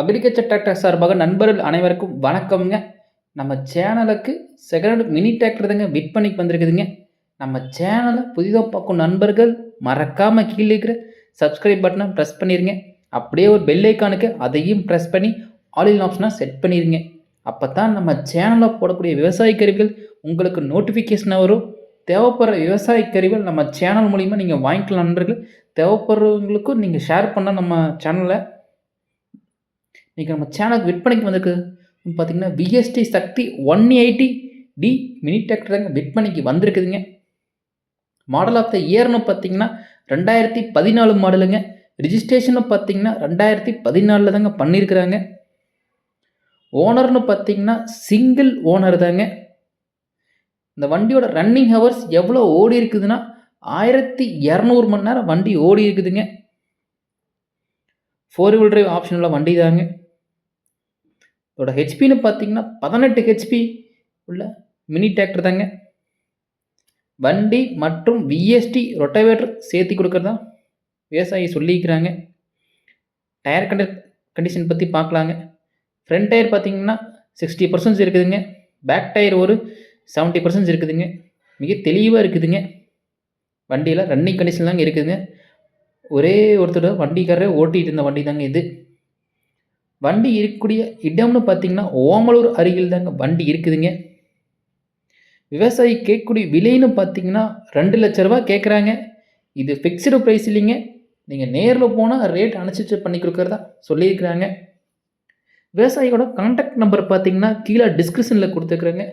Agriculture tractor சார்பாக நண்பர்கள் அனைவருக்கும் வணக்கம்ங்க. நம்ம சேனலுக்கு செகண்ட் மினி டிராக்டர் தாங்க விற்பனைக்கு வந்திருக்குதுங்க. நம்ம சேனலை புதிதாக பார்க்கும் நண்பர்கள் மறக்காமல் கீழே இருக்கிற சப்ஸ்கிரைப் பட்டனை ப்ரெஸ் பண்ணிடுங்க அப்படியே ஒரு பெல் ஐக்கானுக்கு அதையும் ப்ரெஸ் பண்ணி ஆல் ஆப்ஷனாக செட் பண்ணிடுங்க அப்போ தான் நம்ம சேனலில் போடக்கூடிய விவசாய கருவிகள் உங்களுக்கு நோட்டிஃபிகேஷனாக வரும். தேவைப்படுற விவசாய கருவிகள் நம்ம சேனல் மூலிமா நீங்கள் வாங்கிக்கலாம் நண்பர்கள். தேவைப்படுறவங்களுக்கும் நீங்கள் ஷேர் பண்ணால் நம்ம சேனலை இன்றைக்கி நம்ம சேனலுக்கு விற்பனைக்கு வந்திருக்கு. பார்த்தீங்கன்னா VST Shakti one eighty D mini tractor தாங்க விற்பனைக்கு வந்திருக்குதுங்க. மாடல் ஆஃப் த இயர்னு பார்த்தீங்கன்னா ரெண்டாயிரத்தி பதினாலு மாடலுங்க ரிஜிஸ்ட்ரேஷனும் பார்த்தீங்கன்னா ரெண்டாயிரத்தி பதினாலில் தாங்க பண்ணியிருக்கிறாங்க ஓனர்னு பார்த்தீங்கன்னா சிங்கிள் ஓனர் தாங்க. இந்த வண்டியோட ரன்னிங் ஹவர்ஸ் எவ்வளோ ஓடி இருக்குதுன்னா ஆயிரத்தி இரநூறு மணி நேரம் வண்டி ஓடி இருக்குதுங்க. ஃபோர் வீல் டிரைவ் ஆப்ஷன் உள்ள வண்டி தாங்க. இதோட ஹெச்பின்னு பார்த்தீங்கன்னா பதினெட்டு ஹெச்பி உள்ள மினி டிராக்டர் தாங்க. வண்டி மற்றும் விஎஸ்டி ரொட்டவேட்டர் சேர்த்து கொடுக்குறதா விவசாயி சொல்லிக்கிறாங்க டயர் கண்ட கண்டிஷன் பற்றி பார்க்கலாங்க ஃப்ரண்ட் டயர் பார்த்தீங்கன்னா சிக்ஸ்டி பர்சன்ட் இருக்குதுங்க. பேக் டயர் ஒரு செவன்ட்டி பர்சன்ட் இருக்குதுங்க. மிக தெளிவாக இருக்குதுங்க. வண்டியில் ரன்னிங் கண்டிஷன் தாங்க இருக்குதுங்க. ஒரே ஒருத்தர் வண்டிக்காரரே ஓட்டிகிட்டு இருந்த வண்டி தாங்க இது. வண்டி இருக்கக்கூடிய இடம்னு பார்த்தீங்கன்னா ஓமலூர் அருகில் தாங்க வண்டி இருக்குதுங்க. விவசாயி கேட்கக்கூடிய விலைன்னு பார்த்தீங்கன்னா ரெண்டு லட்ச ரூபா கேட்குறாங்க. இது ஃபிக்ஸ்டு ப்ரைஸ் இல்லைங்க. நீங்கள் நேரில் போனால் ரேட் அனுசரித்து பண்ணி கொடுக்குறதா சொல்லியிருக்கிறாங்க. விவசாயியோட கான்டாக்ட் நம்பர் பார்த்தீங்கன்னா கீழே டிஸ்கிரிப்ஷனில் கொடுத்துருக்குறேங்க.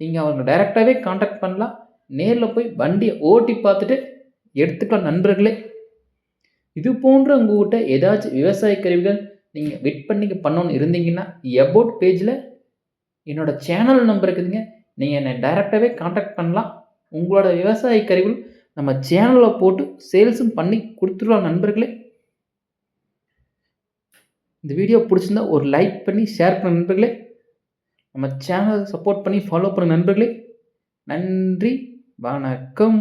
நீங்கள் அவங்க டைரெக்டாகவே காண்டாக்ட் பண்ணலாம். நேரில் போய் வண்டியை ஓட்டி பார்த்துட்டு எடுத்துக்கலாம் நண்பர்களே. இது போன்ற உங்கள்கிட்ட ஏதாச்சும் விவசாய கருவிகள் நீங்கள் விட் பண்ணிக்கு பண்ணணும்னு இருந்தீங்கன்னா எபோட் பேஜில் என்னோடய சேனல் நம்பர் இருக்குதுங்க. நீங்கள் என்னை டைரெக்டாகவே காண்டாக்ட் பண்ணலாம். உங்களோட விவசாய கருவிகள் நம்ம சேனலில் போட்டு சேல்ஸும் பண்ணி கொடுத்துருவோம் நண்பர்களே. இந்த வீடியோ பிடிச்சிருந்தா ஒரு லைக் பண்ணி ஷேர் பண்ண நண்பர்களே. நம்ம சேனலை சப்போர்ட் பண்ணி ஃபாலோ பண்ண நண்பர்களே. நன்றி வணக்கம்.